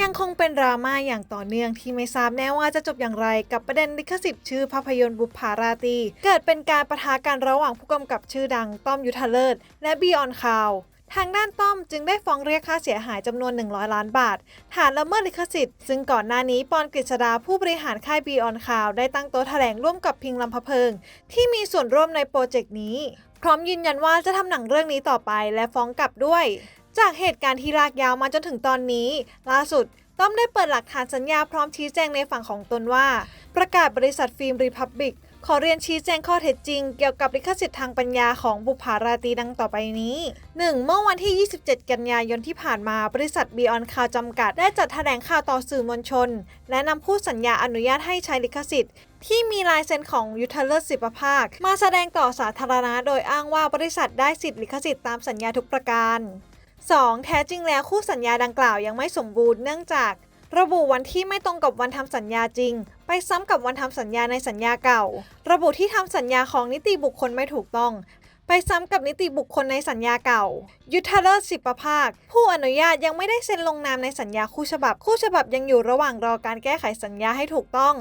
ยังคงเป็นดราม่าอย่างต่อเนื่องที่ไม่ทราบแน่ว่าจะจบอย่างไรกับประเด็นลิขสิทธิ์ชื่อภาพยนตร์บุพาราตี เกิดเป็นการประทะกันระหว่างผู้กำกับชื่อดังต้อมยุทธเลิศ และบีออนคาวทางด้านต้อมจึงได้ฟ้องเรียกค่าเสียหายจำนวน 100 ล้านบาท ฐานละเมิดลิขสิทธิ์ ซึ่งก่อนหน้านี้ปอนกฤษดาผู้บริหารค่ายบีออนคาวได้ตั้งโต๊ะแถลงร่วมกับพิงลำพะเพิง ที่มีส่วนร่วมในโปรเจกต์นี้ พร้อมยืนยันว่าจะทำหนังเรื่องนี้ต่อไปและฟ้องกลับด้วย จากเหตุการณ์ที่ลากยาวมาจนถึงตอนนี้ ล่าสุดต้อมได้เปิดหลักฐานสัญญาพร้อมชี้แจงในฝั่งของตนว่า ประกาศบริษัทฟิล์มรีพับบิกขอเรียนชี้แจงข้อเท็จจริงเกี่ยวกับลิขสิทธิ์ทางปัญญาของบุพาราตีดังต่อไปนี้ 1. เมื่อวันที่ 27 กันยายนที่ผ่านมาบริษัท Beyond Cloud จำกัด ได้จัดแถลงข่าวต่อสื่อมวลชน และนำผู้สัญญาอนุญาตให้ใช้ลิขสิทธิ์ ที่มีลายเซ็นของยุทธเลิศสิบภาค มาแสดงต่อสาธารณะโดยอ้างว่าบริษัทได้สิทธิลิขสิทธิ์ตามสัญญาทุกประการ 2. แท้จริงแล้วคู่สัญญาดังกล่าวยังไม่สมบูรณ์เนื่องจาก ระบุวันที่ไม่ตรงกับวันทำสัญญาจริง ไปซ้ำกับวันทำสัญญาในสัญญาเก่า ระบุที่ทำสัญญาของนิติบุคคลไม่ถูกต้อง ไปซ้ำกับนิติบุคคลในสัญญาเก่า ยุทธเลิศสิบประภาค ผู้อนุญาตยังไม่ได้เซ็นลงนามในสัญญาคู่ฉบับ คู่ฉบับยังอยู่ระหว่างรอการแก้ไขสัญญาให้ถูกต้อง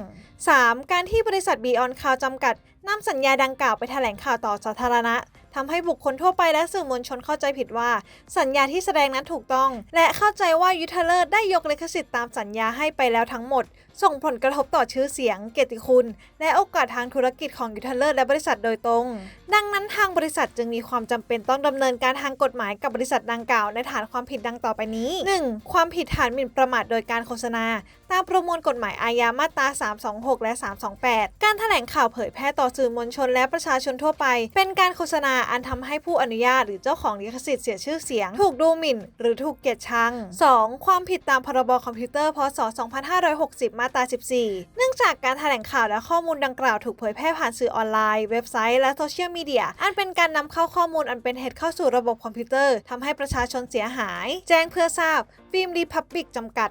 3. การที่บริษัท Beyond Cloud จำกัดนำสัญญาดังกล่าวไปแถลงข่าวต่อสาธารณะ ทำให้บุคคลทั่วไปและสื่อมวลชนเข้าใจผิดว่า สัญญาที่แสดงนั้นถูกต้อง และเข้าใจว่ายุทธเลิศได้ยกลิขสิทธิ์ตามสัญญาให้ไปแล้วทั้งหมด ส่งผลกระทบต่อชื่อเสียง เกียรติคุณ และโอกาสทางธุรกิจของยุทธเลิศและบริษัทโดยตรง ดังนั้นทางบริษัทจึงมีความจำเป็นต้องดำเนินการทางกฎหมายกับบริษัทดังกล่าวในฐานความผิดดังต่อไปนี้ 1. ความผิดฐานหมิ่นประมาทโดยการโฆษณา ตามประมวลกฎหมายอาญามาตรา 326 และ 328 การแถลงข่าวเผยแพร่ต่อสื่อมวลชนและประชาชนทั่วไป เป็นการโฆษณาอันทำให้ผู้อนุญาตหรือเจ้าของลิขสิทธิ์เสียชื่อเสียง ถูกดูหมิ่น หรือถูกเกลียดชัง 2. ความผิดตามพรบคอมพิวเตอร์พศ 2560 มาตรา 14 เนื่องจากการแถลงข่าวและข้อมูลดังกล่าวถูกเผยแพร่ผ่านสื่อออนไลน์ เว็บไซต์ และโซเชียลมีเดีย อันเป็นการนำเข้าข้อมูลอันเป็นเท็จเข้าสู่ระบบคอมพิวเตอร์ทำให้ประชาชนเสียหาย แจ้งเพื่อทราบ ฟิล์มรีพับบิกจำกัด